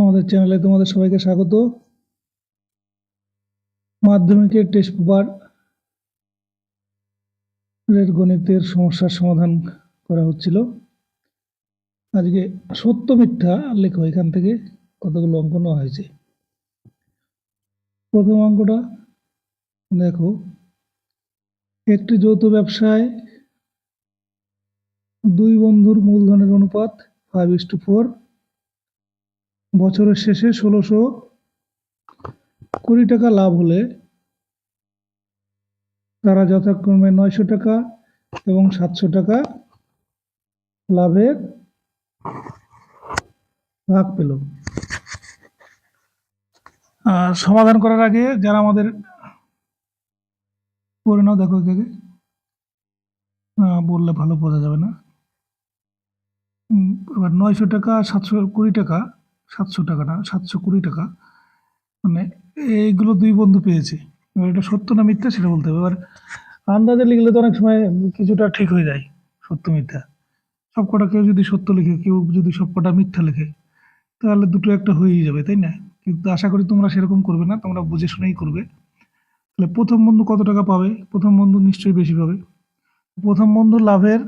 আমাদের চ্যানেলে তোমাদের সবাইকে স্বাগত। মাধ্যমিকের টেস্ট পেপার এর গণিতের সমস্যার সমাধান করা হচ্ছিল। আজকে সত্য মিথ্যা লেখো এখান থেকে, কতগুলো অঙ্ক নেওয়া হয়েছে। প্রথম অঙ্কটা দেখো, একটি যৌথ ব্যবসায় দুই বন্ধুর মূলধনের অনুপাত ফাইভ ইস টু ফোর বছরের শেষে ষোলোশো কুড়ি টাকা লাভ হলে তারা যথাক্রমে নয়শো টাকা এবং সাতশো টাকা লাভের ভাগ পেল। সমাধান করার আগে যারা আমাদের করে নাও দেখো আহ, বললে ভালো বোঝা যাবে না। এবার নয়শো টাকা সাতশো কুড়ি টাকা সাতশো টাকা না, সাতশো কুড়ি টাকা। মানে এইগুলো দুই বন্ধু পেয়েছে। এবার এটা সত্য না মিথ্যা সেটা বলতে হবে। এবার আন্দাজে লিখলে তো অনেক সময় কিছুটা ঠিক হয়ে যায় সত্য মিথ্যা। সব কটা কেউ যদি সত্য লিখে, কেউ যদি সব কটা মিথ্যা লিখে, তাহলে দুটো একটা হয়েই যাবে, তাই না? কিন্তু আশা করি তোমরা সেরকম করবে না, তোমরা বুঝে শুনেই করবে। তাহলে প্রথম বন্ধু কত টাকা পাবে? প্রথম বন্ধু নিশ্চয়ই বেশি পাবে। প্রথম বন্ধু লাভের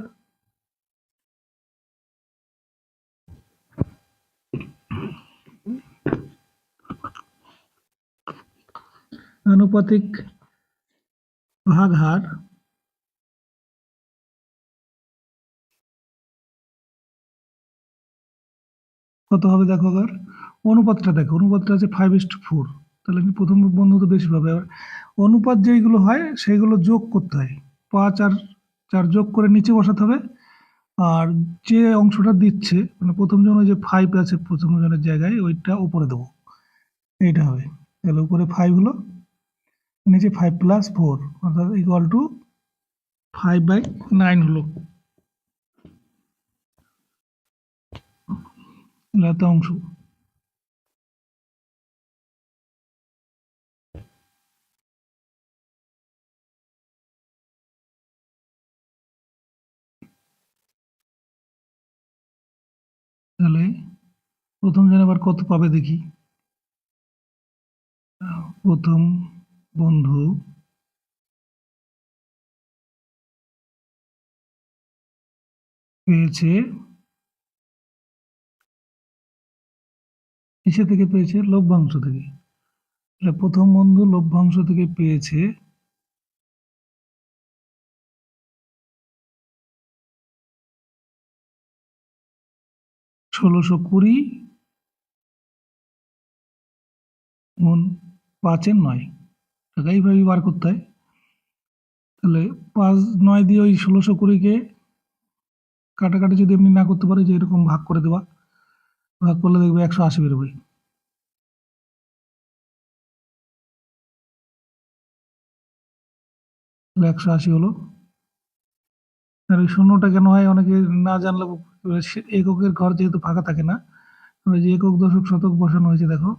আনুপাতিক ভাগ হার কত হবে দেখো এবার? অনুপাতটা দেখো, অনুপাতটা আছে ফাইভ ইস টু ফোর তাহলে আমি প্রথম বন্ধু তো বেশি পাবে। অনুপাত যেইগুলো হয়, সেইগুলো যোগ করতে হয়। পাঁচ আর চার যোগ করে নিচে বসাতে হবে। আর যে অংশটা দিচ্ছে মানে প্রথম জন যে ফাইভ আছে, প্রথম জনের জায়গায়, ওইটা উপরে দেবো। এইটা হবে। তাহলে উপরে ফাইভ হলো। নিচে ফাইভ প্লাস ফোর অর্থাৎ equal to five by nine হলো। অংশ। তাহলে প্রথম জন এবার কত পাবে দেখি। প্রথম বন্ধু। পেয়েছে। কিসে থেকে পেয়েছে? লভ্যাংশ থেকে। প্রথম বন্ধু, লভ্যাংশ থেকে পেয়েছে। ষোলোশো কুড়ি গুণ পাঁচের নয়। টাকা এইভাবে বার করতে হয়। তাহলে পাঁচ, নয় দিয়ে ওই ষোলোশো কুড়িকে কাটাকাটি যদি এমনি না করতে পারে যে এরকম ভাগ করে দেওয়া, ভাগ করলে দেখবে একশো আশি বেরোবে। একশো আশি হলো। আর ওই শূন্যটা কেন হয় অনেকে না জানলে এককের ঘর যেহেতু ফাঁকা থাকে না যে একক, দশক, শতক বসানো হয়েছে, দেখো।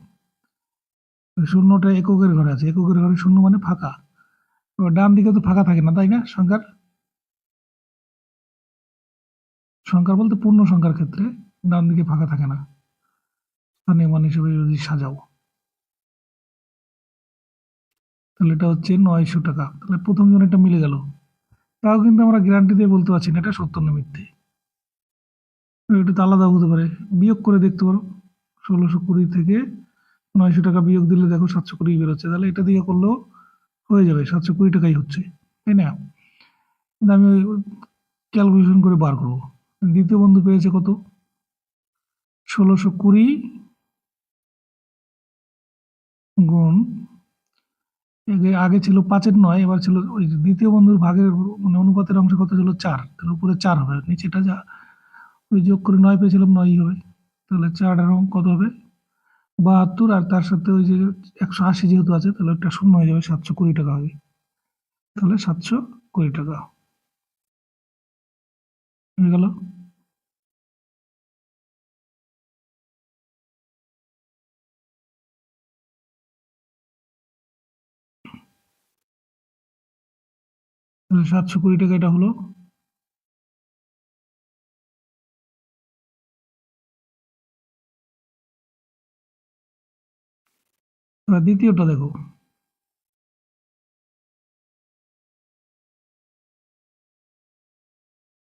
শূন্যটা এককের ঘরে আছে। এককের ঘরে শূন্য মানে ফাঁকা। ডান দিকে তো ফাঁকা থাকে না, তাই না সংখ্যার? সংখ্যার বলতে পূর্ণ সংখ্যার ক্ষেত্রে ডান দিকে ফাঁকা থাকে না। স্থানীয় মান হিসেবে যদি সাজাও। তাহলে এটা হচ্ছে নয়শো টাকা। তাহলে প্রথম জন এটা মিলে গেল। তাও কিন্তু আমরা গ্যারান্টি দিয়ে বলতে পারছি না, এটা সত্য না মিথ্যে। তো আলাদা হতে পারে। বিয়োগ করে দেখতে পারো। ষোলোশো কুড়ি থেকে নয়শো টাকা বিয়োগ দিলে দেখো সাতশো কুড়ি বেরোচ্ছে। তাহলে এটা দিয়ে করলেও হয়ে যাবে, সাতশো কুড়ি টাকাই হচ্ছে, তাই না? আমি ক্যালকুলেশন করে বার করব। দ্বিতীয় বন্ধু পেয়েছে কত? ষোলোশো কুড়ি গুণ আগে ছিল পাঁচের নয়, এবার ছিল ওই দ্বিতীয় বন্ধুর ভাগের মানে অনুপাতের অংশ কত ছিল? চার। তাহলে উপরে চার হবে, নিচেটা যা ওই যোগ করে নয় পেয়েছিলাম নয়ই হবে। তাহলে চার আর কত হবে? বাহাত্তর আর তার সাথে ওই যে একশো আশি যেহেতু আছে, তাহলে একটা শূন্য হয়ে যাবে সাতশো কুড়ি টাকা হবে। তাহলে সাতশো কুড়ি টাকা। হয়ে গেল। সাতশো কুড়ি টাকা এটা হলো। দ্বিতীয়টা দেখো।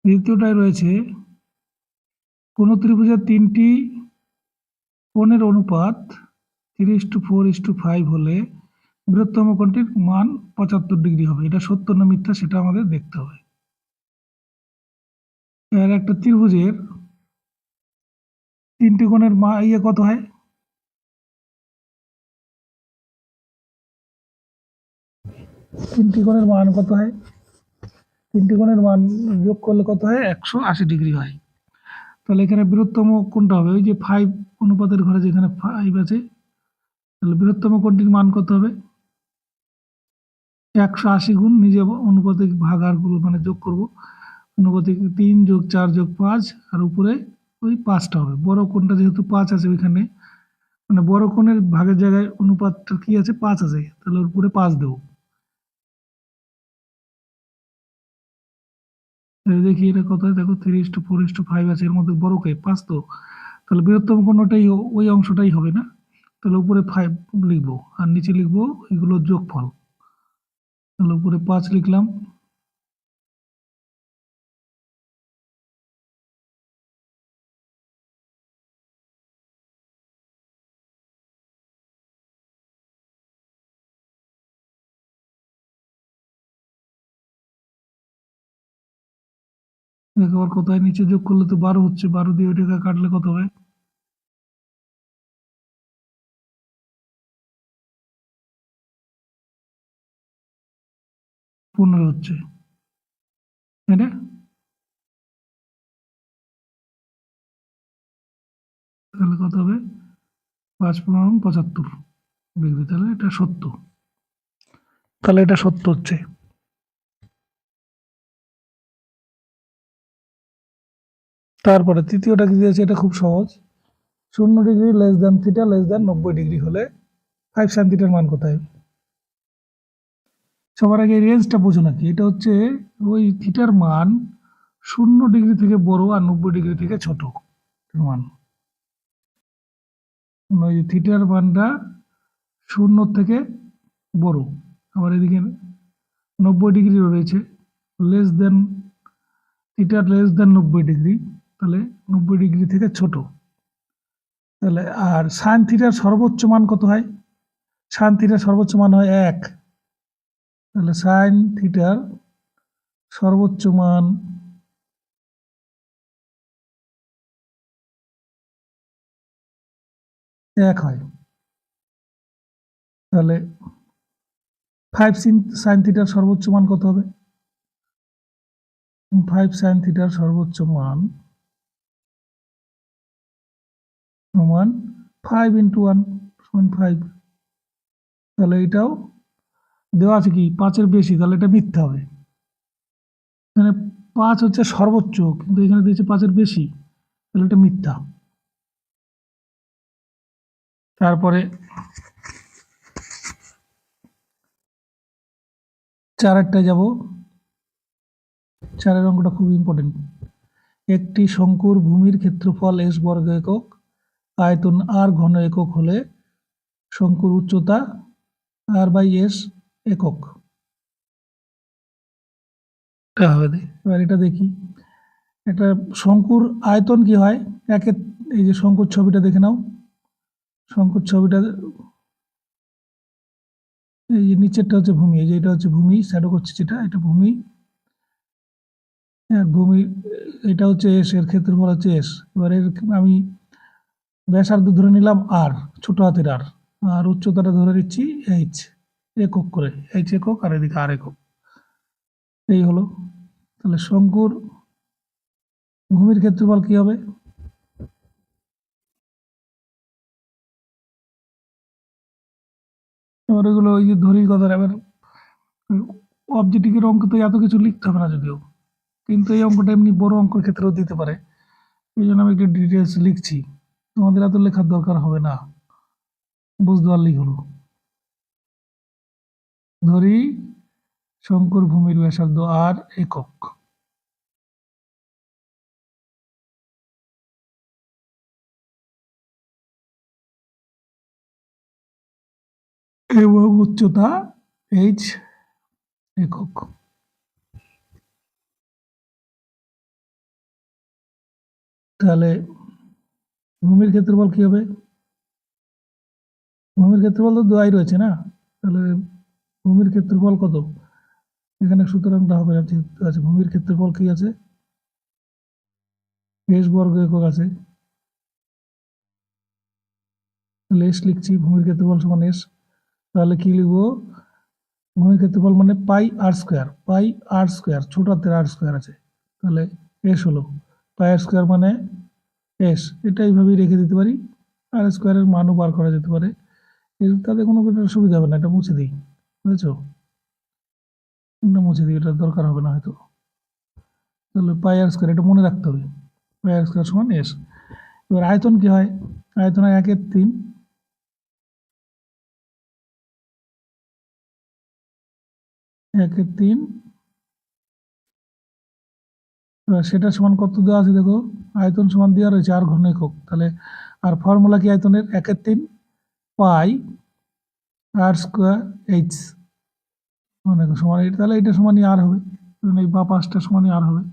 দ্বিতীয়টায় রয়েছে, কোন ত্রিভুজের তিনটি কোণের অনুপাত three to four is to five হলে বৃহত্তম কোণটির মান পঁচাত্তর ডিগ্রি হবে। এটা সত্য না মিথ্যা সেটা আমাদের দেখতে হবে। এর একটা ত্রিভুজের তিনটি কোণের মা ইয়ে কত হয়? তিনটি কোণের মান কত হয়? তিনটি কোণের মান যোগ করলে কত হয়? একশো আশি ডিগ্রি হয়। তাহলে এখানে বৃহত্তম কোনটা হবে। ওই যে ফাইভ অনুপাতের ঘরে যেখানে ফাইভ আছে, তাহলে বৃহত্তম কোণটির মান কত হবে? একশো আশি গুণ নিজে অনুপাতিক ভাগ আরগুলো মানে যোগ করব। অনুপাতিক তিন যোগ চার যোগ পাঁচ, আর উপরে ওই পাঁচটা হবে। বড় কোণটা যেহেতু পাঁচ আছে ওইখানে মানে বড় কোণের ভাগের জায়গায় অনুপাতটা কি আছে? পাঁচ আছে। তাহলে ওর উপরে পাঁচ দেবো। দেখি এটা কত দেখো three is to four is to five আছে, এর মধ্যে বড় কে? পাঁচ তো। তাহলে বৃহত্তম কোনোটাই ওই অংশটাই হবে না? তাহলে উপরে ফাইভ লিখব, আর নিচে লিখব এগুলো যোগফল। তাহলে উপরে পাঁচ লিখলাম। দেখো আবার কোথায়? নিচে যোগ করলে তো বারো হচ্ছে। বারো দিয়ে ওইটাকে কাটলে কত হবে পনেরো হচ্ছে। তাই না? তাহলে কত হবে? পাঁচ পনেরো পঁচাত্তর। ডিগ্রি তাহলে এটা সত্য তাহলে এটা সত্য হচ্ছে। তারপরে তৃতীয়টা কি দিয়েছে? এটা খুব সহজ। শূন্য degree less than theta less than নব্বই ডিগ্রি হলে ফাইভ সাইন থিটার মান কোথায়? সবার আগে রেঞ্জটা বোঝো নাকি। এটা হচ্ছে ওই থিটার মান শূন্য ডিগ্রি থেকে বড় আর নব্বই ডিগ্রি থেকে ছোট মান। ওই থিটার মানটা শূন্য থেকে বড়। আবার এদিকে নব্বই ডিগ্রি রয়েছে। লেস দেন থিটার লেস দেন নব্বই ডিগ্রি। তাহলে নব্বই ডিগ্রি থেকে ছোট। তাহলে আর সাইন থিটার সর্বোচ্চ মান কত হয়? সাইন থিটার সর্বোচ্চ মান হয় এক। তাহলে সাইন থিটার সর্বোচ্চ মান এক হয়। তাহলে ফাইভ সাইন থিটার সর্বোচ্চ মান কত হবে? ফাইভ সাইন থিটার সর্বোচ্চ মান সমান ফাইভ ইন্টু ওয়ান সমান ফাইভ তাহলে এটাও দেওয়া আছে কি? পাঁচের বেশি, তাহলে এটা মিথ্যা হবে। এখানে পাঁচ হচ্ছে সর্বোচ্চ, কিন্তু এখানে দিয়েছে পাঁচের বেশি, তাহলে এটা মিথ্যা। তারপরে চারেরটায় যাব। চারের অঙ্কটা খুব ইম্পর্টেন্ট একটি শঙ্কুর ভূমির ক্ষেত্রফল এস বর্গ একক আয়তন আর ঘন একক হলে শঙ্কুর উচ্চতা আর বাই এস একক। এবার এটা দেখি। একটা শঙ্কুর আয়তন কি হয়? একে এই যে শঙ্কুর ছবিটা দেখে নাও। শঙ্কুর ছবিটা এই যে নিচেরটা হচ্ছে ভূমি এই যে এটা হচ্ছে ভূমি শ্যাডো করছে যেটা এটা ভূমি। ভূমি এটা হচ্ছে এস এর ক্ষেত্রফল হচ্ছে এস এবার এর আমি ব্যাসার্ধ ধরে নিলাম আর ছোট হাতের আর আর উচ্চতাটা ধরে নিচ্ছি এইচ একক করে এইচ একক আর এদিকে আর একক। এই হলো। তাহলে শঙ্কুর ভূমির ক্ষেত্রফল কি হবে? এবার এগুলো ওই যে ধরি কথা এবার অবজেক্টিভের অঙ্ক তো এত কিছু লিখতে হবে না যদিও, কিন্তু এই অঙ্কটা এমনি বড় অঙ্কের ক্ষেত্রেও দিতে পারে। এই জন্য আমি একটু ডিটেলস লিখছি। তোমাদের এত লেখার দরকার হবে না। বুঝতে পারলেই হলো। ধরি, শঙ্কুর ভূমির ব্যাসার্ধ আর একক। এবং উচ্চতা এইচ একক। তাহলে ভূমির ক্ষেত্রফল কি হবে? ভূমির ক্ষেত্রফল তো দোয়াই রয়েছে না? তাহলে ভূমির ক্ষেত্রফল কত? এখানে সুতরাংটা হবে আছে। ভূমির ক্ষেত্রফল কি আছে? এস বর্গ একক আছে। এস লিখছি, ভূমির ক্ষেত্রফল সমান এস তাহলে কি লিখব? ভূমির ক্ষেত্রফল মানে pi r square, pi r square, ছোট হাতের আর স্কোয়ার আছে। তাহলে এস হলো। পাই আর স্কোয়ার মানে এস, এটা এইভাবেই রেখে দিতে পারি। আর স্কোয়ারের মানও বার করা যেতে পারে। তাতে কোনো সুবিধা হবে না, এটা মুছে দিই। বুঝেছ? এটা মুছে দিই, এটা দরকার হবে না হয়তো। তাহলে পাই আর স্কোয়ার এটা মনে রাখতে হবে। পাই আর স্কোয়ার সমান এস। এবার আয়তন কি হয়? আয়তন হয় একের তিন। একের তিন সেটা সমান কত দেওয়া আছে দেখো? আয়তন সমান দেওয়া রয়েছে আর ঘন একক। তাহলে আর ফর্মুলা কি আয়তনের? একের তিন পাই আর স্কোয়ার এইচ অনেক সমান এটা তাহলে এটা সমানই আর হবে। এই বা পাঁচটা সমানই আর হবে।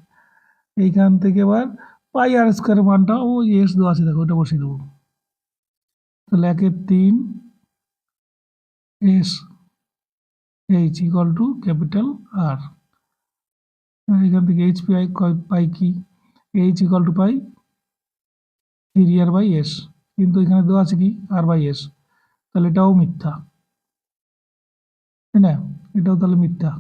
এইখান থেকে এবার পাই আর স্কোয়ারের মানটা ও এস দেওয়া আছে দেখো ওটা বসিয়ে দেবো। তাহলে একের তিন S H equal to capital R এখান থেকে এইচ পাই পাই কি? H equal to pi three R by S কিন্তু এখানে দেওয়া আছে কি? আর বাই এস তাহলে এটাও মিথ্যা। তাই না? এটাও তাহলে মিথ্যা।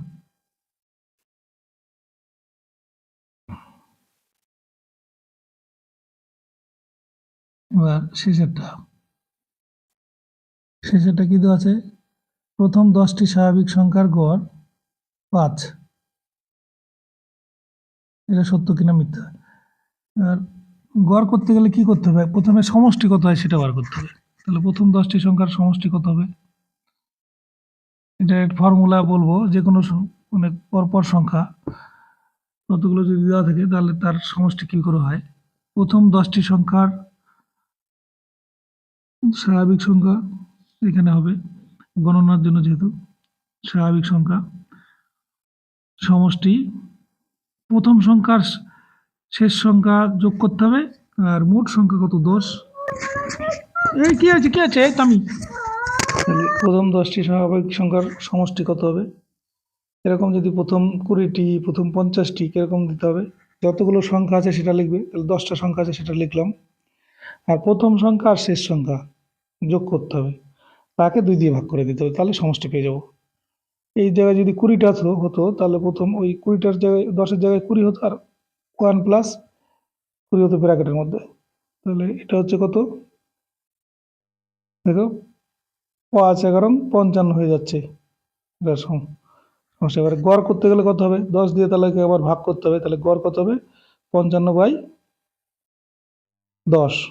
এবার শেষেরটা। শেষেরটা কি দেওয়া আছে? প্রথম দশটি স্বাভাবিক সংখ্যার গড় পাঁচ। এটা সত্য কিনা মিথ্যা? আর গড় করতে গেলে কি করতে হবে? প্রথমে সমষ্টি কত হয় সেটা বার করতে হবে। তাহলে প্রথম দশটি সংখ্যার সমষ্টি কত হবে? এটা ফর্মুলা বলব যে কোনো মানে পরপর সংখ্যা। কতগুলো যদি দেওয়া থাকে, তাহলে তার সমষ্টি কী করে হয়? প্রথম দশটি সংখ্যার স্বাভাবিক সংখ্যা এখানে হবে। গণনার জন্য যেহেতু স্বাভাবিক সংখ্যা, সমষ্টি প্রথম সংখ্যার শেষ সংখ্যা যোগ করতে হবে, আর মোট সংখ্যা কত? দশ। এই কি আছে কি আছে এই তো আমি। প্রথম দশটি স্বাভাবিক সংখ্যার সমষ্টি কত হবে? এরকম যদি প্রথম কুড়িটি, প্রথম পঞ্চাশটি কীরকম দিতে হবে। যতগুলো সংখ্যা আছে সেটা লিখবে, তাহলে দশটা সংখ্যা আছে সেটা লিখলাম। আর প্রথম সংখ্যা আর শেষ সংখ্যা যোগ করতে হবে। তাকে দুই দিয়ে ভাগ করে দিতে হবে, তাহলে সমষ্টি পেয়ে যাব। এই জায়গায় যদি কুড়িটা হতো, তাহলে প্রথম ওই কুড়িটার জায়গায়, দশের জায়গায় কুড়ি হতো আর ওয়ান প্লাস কুড়ি হতো ব্র্যাকেটের মধ্যে। তাহলে এটা হচ্ছে কত? দেখো, পাঁচ এগারো পঞ্চান্ন হয়ে যাচ্ছে। এটা সম- সমস্যা। এবারে গড় করতে গেলে কত হবে? দশ দিয়ে তাহলে আবার ভাগ করতে হবে। তাহলে গড় কত হবে? পঞ্চান্ন বাই দশ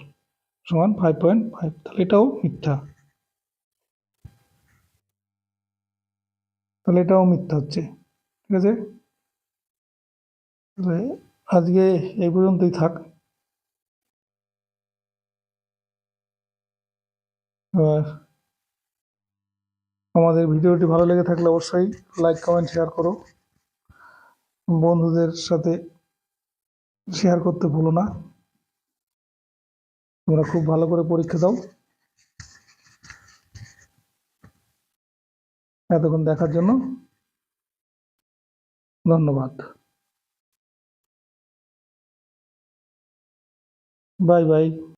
সমান ফাইভ পয়েন্ট ফাইভ তাহলে এটাও মিথ্যা। তাহলে এটাও মিথ্যা হচ্ছে, ঠিক আছে? তাহলে আজকে এই পর্যন্তই থাক। আমাদের ভিডিওটি ভালো লেগে থাকলে অবশ্যই লাইক, কমেন্ট, শেয়ার করো। বন্ধুদের সাথে শেয়ার করতে ভুলো না। তোমরা খুব ভালো করে পরীক্ষা দাও। এতক্ষণ দেখার জন্য ধন্যবাদ। Bye bye.